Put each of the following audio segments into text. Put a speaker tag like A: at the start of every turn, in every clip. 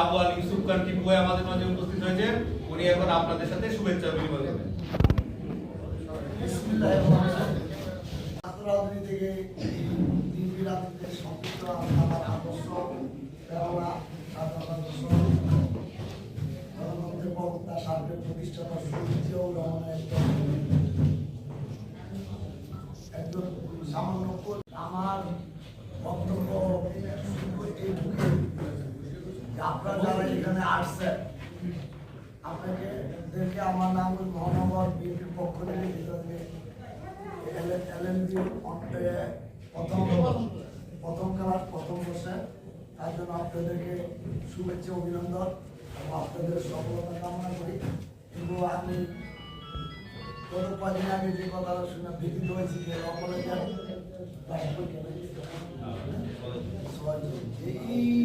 A: আবু আলী ইউসুফ খান টিপু আমাদের মাঝে উপস্থিত হয়েছেন। উনি এখন আপনাদের সাথে শুভেচ্ছা বিনিময় করবেন।
B: থেকে বিএনপি রাজনীতিতে সম্পৃক্ত আমার আদর্শ প্রেরণা সাধারণ আদর্শ আমার বক্তব্য এইটুকু আপনারা যারা এখানে আসছেন আপনাকে দেখে আমার নাম মহানগর বিএনপির পক্ষ থেকে যেটাকে এলএনবি প্রথম প্রথম প্রথম বর্ষে তার জন্য আপনাদেরকে শুভেচ্ছা অভিনন্দন এবং আপনাদের সফলতা কামনা করি। কিন্তু আমি গত কদিন আগে যে কথাটা শুনে বিদিত হয়েছি যে অপরাধের এই
A: আমাদের
B: আহ,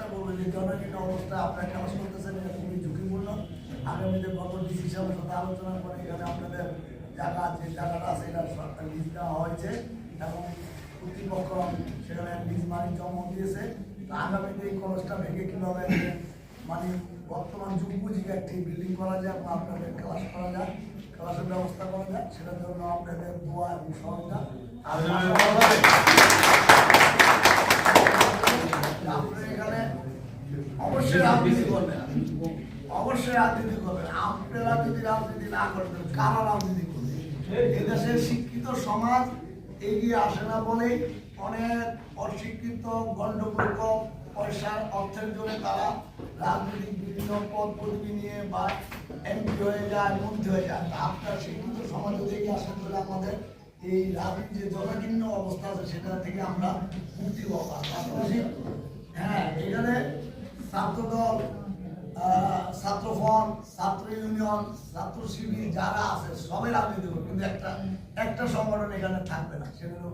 B: চেষ্টা করব যে জনগণ অবস্থা, আপনারা ক্লাস করতেছেন, এটা খুবই ঝুঁকিপূর্ণ। আগামীতে গত ডিসিশনের সাথে আলোচনা করে এখানে আপনাদের জায়গা যে জায়গাটা আছে এটা সরকার লিজ দেওয়া হয়েছে এবং কর্তৃপক্ষ সেখানে লিজ মানি জমা দিয়েছে। আগামীতে এই কলেজটা ভেঙে কীভাবে মানে বর্তমান যুগ বুঝিকে একটি বিল্ডিং করা যায় এবং আপনাদের ক্লাস করা যায় ক্লাসের ব্যবস্থা করা যায় সেটার জন্য আপনাদের দোয়া এবং সহযোগিতা। অবশ্যই রাজনীতি করবেন। অবশ্যই রাজনীতি করবেন। আপনারা যদি করবে? এই শিক্ষিত সমাজ এগিয়ে আসে না বলেই অনেক অশিক্ষিত গণ্ডমূর্খ পয়সার অর্থের জন্য তারা রাজনৈতিক বিভিন্ন পদ পদবি নিয়ে বা এমপি হয়ে যায়, মন্ত্রী হয়ে যায়। আপনার শিক্ষিত সমাজ এগিয়ে আসেন বলে আমাদের এই রাজনীতি যে জনাকীর্ণ অবস্থা আছে, সেটা থেকে আমরা মুক্তি পাবো। পাশাপাশি হ্যাঁ এখানে ছাত্রদল ছাত্র ফ্রন্ট ছাত্র ইউনিয়ন ছাত্র শিবির যারা আছে সবাই রাজনীতি করবে। কিন্তু একটা একটা সংগঠন এখানে থাকবে না। সেটা হলো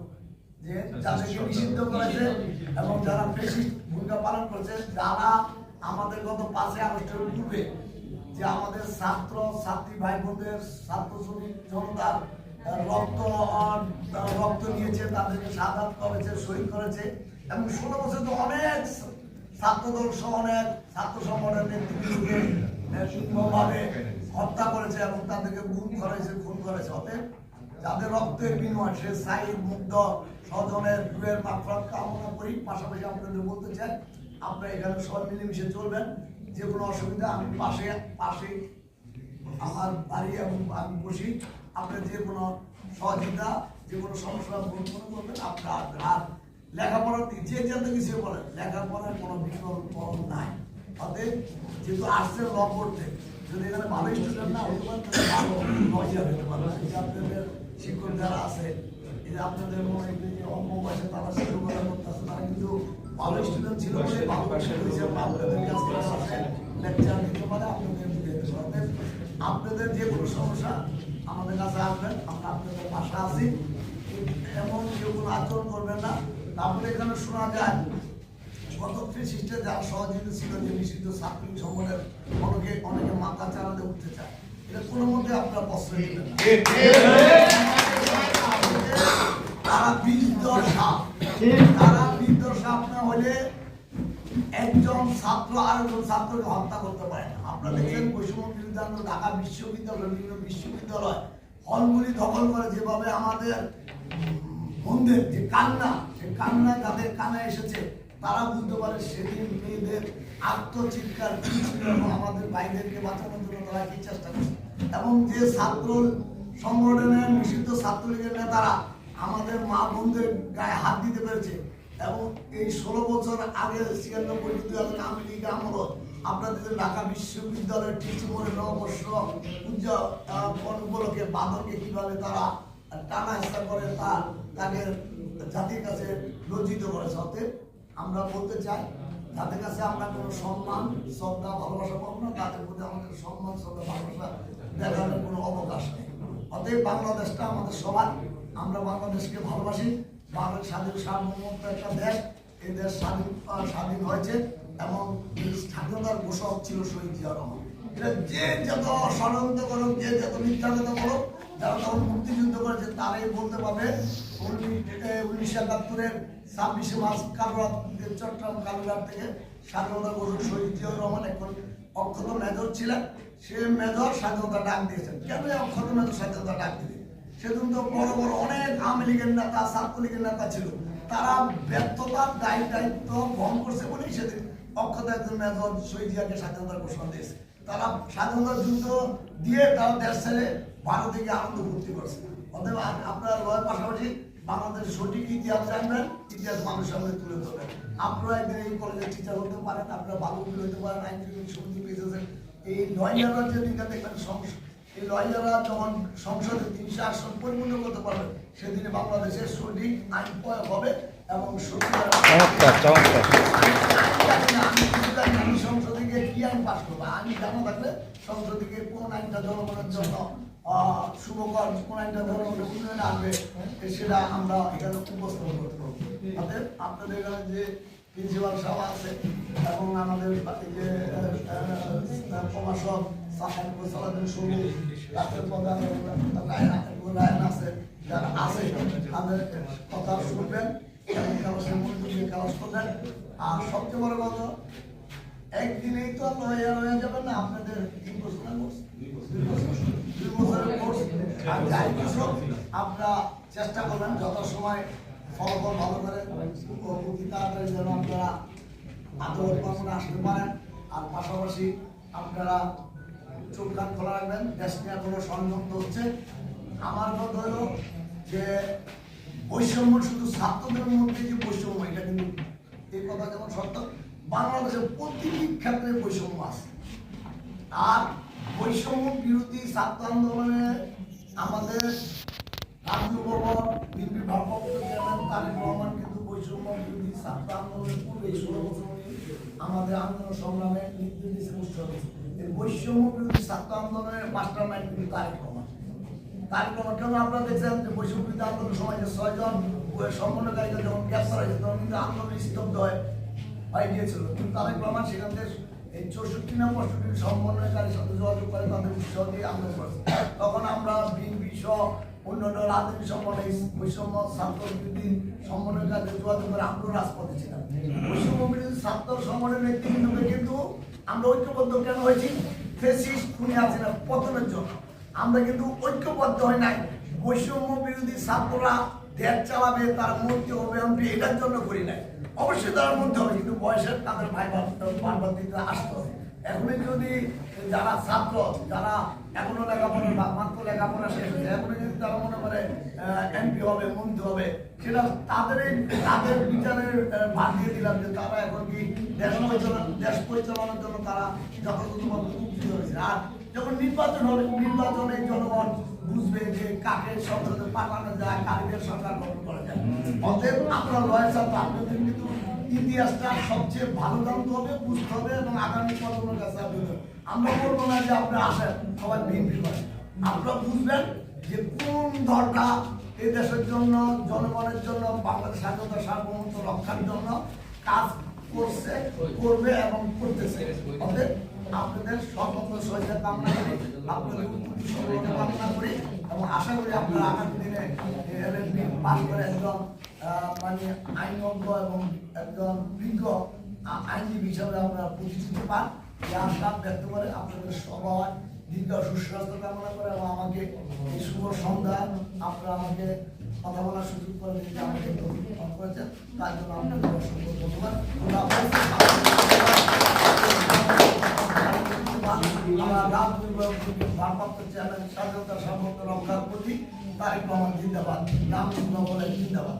B: যে যাদেরকে নিষিদ্ধ করেছে এবং যারা বেশি ভূমিকা পালন করছে যারা আমাদের গত পাঁচই আগস্টের পূর্বে যে আমাদের ছাত্র ছাত্রী ভাই বোনদের ছাত্র শ্রমিক জনতার রক্ত রক্ত নিয়েছে তাদেরকে সাধারণ করেছে শহীদ করেছে এবং ষোলো বছর তো অনেক ছাত্রদল সহ অনেক ছাত্র সংগঠনের নেতৃত্বকে নির্মমভাবে হত্যা করেছে এবং তাদেরকে গুম করেছে, খুন করেছে। অতএব যাদের রক্তের বিনিময়, সে সাইদ, মুগ্ধ স্বজনের দুয়ের মাফরাত কামনা করি। পাশাপাশি আপনাদের বলতে চাই, আপনারা এখানে সবাই মিলেমিশে চলবেন। যে কোনো অসুবিধা, আমি পাশে পাশে আমার বাড়ি এবং আমি বসি। আপনার যে কোনো সহযোগিতা, যে কোনো সমস্যা মনে করবেন, আপনার লেখাপড়ার যে যেতে কিছু বলেন লেখাপড়ার কোনো বিকল্প নাই। অতএব যেহেতু আর্টসের ল যদি এখানে ভালো স্টুডেন্ট না হতে পারেন তাহলে ভালো নজিয়া হতে পারবে এই যে আপনাদের শিক্ষক যারা আছে এই যে আপনাদের মনে যে অল্প বয়সে তারা শিক্ষকতা করতেছে তারা কিন্তু ভালো স্টুডেন্ট ছিল বলে ভালো আপনাদের কাছ লেকচার দিতে পারে আপনাদের দিতে পারে। আপনাদের যে কোনো সমস্যা আমাদের কাছে আসবেন আমরা আপনাদের পাশে আছি। এমন কেউ কোনো আচরণ করবেন না। তারপরে এখানে শোনা যায় গত ফেসিস্টে যারা সহযোগী ছিল যে নিষিদ্ধ ছাত্রী সংগঠনের অনেকে অনেকে মাথা চালাতে উঠতে চায়। এটা কোনো মধ্যে আপনারা প্রশ্রয় দেবেন তারা সাপ তারা সাপ না হলে একজন ছাত্র আরেকজন ছাত্রকে হত্যা করতে পারে না। আপনারা দেখছেন বৈষম্য বিরুদ্ধে ঢাকা বিশ্ববিদ্যালয়, বিভিন্ন বিশ্ববিদ্যালয় হলগুলি দখল করে যেভাবে আমাদের বন্ধের যে কান্না সে কান্না তাদের কানে এসেছে, তারা বুঝতে পারে সেদিন মেয়েদের আত্মচিৎকার আমাদের ভাইদেরকে বাঁচানোর জন্য তারা কি চেষ্টা করছে? এবং যে ছাত্র সংগঠনের নিষিদ্ধ ছাত্রলীগের নেতারা আমাদের মা বোনদের গায়ে হাত দিতে পেরেছে, এবং এই ষোলো বছর আগে ছিয়ানব্বই দুই হাজার আওয়ামী লীগ আমল আপনাদের ঢাকা বিশ্ববিদ্যালয়ের ডিসেম্বরের নববর্ষ উদযাপন উপলক্ষে কীভাবে তারা টানা হেসা করে তা তাকে জাতির কাছে লজ্জিত করেছে অতএব আমরা বলতে চাই, তাদের কাছে আমরা কোনো সম্মান, শ্রদ্ধা, ভালোবাসা পাবো না, তাদের প্রতি আমাদের সম্মান, শ্রদ্ধা, ভালোবাসা দেখানোর কোনো অবকাশ নেই। অতএব বাংলাদেশটা আমাদের সবার। আমরা বাংলাদেশকে ভালোবাসি। বাংলাদেশ স্বাধীন সার্বভৌমত্ব একটা দেশ। এই দেশ স্বাধীন স্বাধীন হয়েছে এবং স্বাধীনতার ঘোষক ছিল শহীদ জিয়া রহমান। এটা যে যত ষড়যন্ত্র করুক, যে যত মিথ্যা কথা যারা মুক্তিযুদ্ধ করেছে তারাই বলতে পারবে উনিশশো একাত্তরের ছাব্বিশে মার্চ কালুরাত চট্টগ্রাম কালুরাত থেকে স্বাধীনতা ঘোষক শহীদ রহমান এখন অক্ষত মেজর ছিলেন। সে মেজর স্বাধীনতা ডাক দিয়েছেন। কেন অক্ষত মেজর স্বাধীনতা ডাক দিলেন সেদিন তো বড় বড় অনেক আওয়ামী লীগের নেতা, ছাত্রলীগের নেতা ছিল। তারা ব্যর্থতার দায়ী দায়িত্ব বহন করছে বলেই সেদিন অক্ষত একজন মেজর শহীদ জিয়াকে স্বাধীনতার ঘোষণা দিয়েছে। তারা স্বাধীনতা যুদ্ধ দিয়ে তারা দেশ ছেড়ে ভারতে গিয়ে আনন্দ ফুর্তি করছে। অতএব আপনারা পাশাপাশি বাংলাদেশের সঠিক ইতিহাস জানবেন ইতিহাস মানুষের সামনে তুলে ধরবেন। আপনারা একদিন এই কলেজের টিচার হতে পারেন আপনারা ভালো উকিল হতে পারেন আইনজীবী সমিতি পেয়েছেন এই লয়াররা যে দিনটা দেখবেন এই লয়াররা যখন সংসদে তিনশো আসন পরিপূর্ণ করতে পারবে সেদিনে বাংলাদেশের সঠিক আইন প্রয়োগ হবে এবং আমি সংসদে গিয়ে কি আইন পাস করব? আমি জানা থাকলে সংসদে গিয়ে কোন আইনটা জনগণের জন্য শুভকর, কোন আইনটা জনগণের উন্নয়নে আসবে সেটা আমরা এখানে উপস্থাপন করতে পারব। অতএব আপনাদের এখানে যে প্রিন্সিপাল সাহেব আছে, এবং আমাদের যে প্রভাষক যারা আছে, তাদের আর সবচেয়ে বড় কথা একদিনেই তো লয়ার হয়ে যাবেন না আপনাদের তিন বছর না দুই বছরের course। আর যাই কিছু আপনারা চেষ্টা করবেন যত সময় ফলাফল ভালো করে অতি তাড়াতাড়ি যেন আপনারা আদর আসতে পারেন। আর পাশাপাশি আপনারা চোখ কান খোলা রাখবেন দেশ নিয়ে কোনো ষড়যন্ত্র হচ্ছে। আমার কথা হলো যে বৈষম্য শুধু ছাত্রদের মধ্যে যে বৈষম্য এটা কিন্তু এই কথা যেমন সত্য বাংলাদেশের প্রতিটি ক্ষেত্রে বৈষম্য আছে। আর বৈষম্য বিরোধী ছাত্র আন্দোলনে আমাদের কিন্তু বৈষম্য আমাদের আন্দোলন বৈষম্য বিরোধী আন্দোলনের মাস্টার আপনারা দেখছেন যে আন্দোলনের সময় যে ছয়জন সমন্বয়কারীকে যখন গ্রেফতার হয়েছে তখন কিন্তু আন্দোলন স্তব্ধ হয়। হয়ে গিয়েছিল কিন্তু তারেক সেখান থেকে এই চৌষট্টি না পঁয়ষট্টি সমন্বয়কারীর সাথে যোগাযোগ করে তাদের উৎসাহ দিয়ে করেছে। তখন আমরা বিএনপি সহ অন্যান্য সমন্বয়, বৈষম্য ছাত্র বিরোধী সমন্বয়কারীদের যোগাযোগ করে আমরা রাজপথে ছিলাম। বৈষম্য বিরোধী ছাত্র কিন্তু আমরা ঐক্যবদ্ধ কেন হয়েছি? ফেসিস খুনি আছে না, পতনের জন্য। আমরা কিন্তু ঐক্যবদ্ধ হয় নাই। বৈষম্য বিরোধী ছাত্ররা দেশ চালাবে, তার মধ্যে হবে এটার জন্য করি নাই। অবশ্যই তারা মধ্যে হবে কিন্তু বয়সের তাদের ভাই বারবার দিতে আসতে। হবে এখনই যদি যারা ছাত্র, যারা এখনও লেখাপড়া মাত্র লেখাপড়া শেষ হয়েছে এখনই যদি তারা মনে করে এমপি হবে, মন্ত্রী হবে, সেটা তাদেরই, তাদের বিচারের ভাগ দিয়ে দিলাম যে তারা এখন কি দেশ পরিচালনা, দেশ পরিচালনার জন্য তারা যথাযথভাবে উপযুক্ত হয়েছে। আর যখন নির্বাচন হবে, নির্বাচনে জনগণ বুঝবে যে কাকে সংসদে পাঠানো যায় কাকে সরকার গঠন করা যায় অতএব আপনারা লয়ের সাথে কিন্তু ইতিহাসটা সবচেয়ে ভালো জানতে হবে, বুঝতে হবে এবং আগামী প্রজন্মের কাছে আপনি আমরা বলব না যে আপনি আসেন, সবাই বিএনপি করেন আপনারা বুঝবেন যে কোন দলটা এই দেশের জন্য, জনগণের জন্য, বাংলাদেশ স্বাধীনতা সার্বভৌমত্ব রক্ষার জন্য কাজ করছে, করবে এবং করতেছে। আপনাদের সর্বত্র সহায়তা কামনা করি, আপনাদের কামনা করি। এবং আশা করি আপনারা আগামী দিনে এলএলবি পাস করে আহ, মানে আইনজ্ঞ এবং একজন বিজ্ঞ আইনজীবী হিসাবে আপনারা প্রতিষ্ঠিত পান এই আশা ব্যক্ত করে আপনাদের সবার দীর্ঘ সুস্বাস্থ্য কামনা করে এবং আমাকে এই শুভ সন্ধ্যা আপনারা আমাকে কথা বলার সুযোগ করে দিতে আমাকে করেছেন। তার জন্য আপনাদের অসংখ্য ধন্যবাদ। ভারপ্রাপ্ত চেয়ারম্যান স্বাধীনতা সার্বভৌমত্ব রক্ষার প্রতি তারেক রহমান জিন্দাবাদ রামচন্দ্র বলে জিন্দাবাদ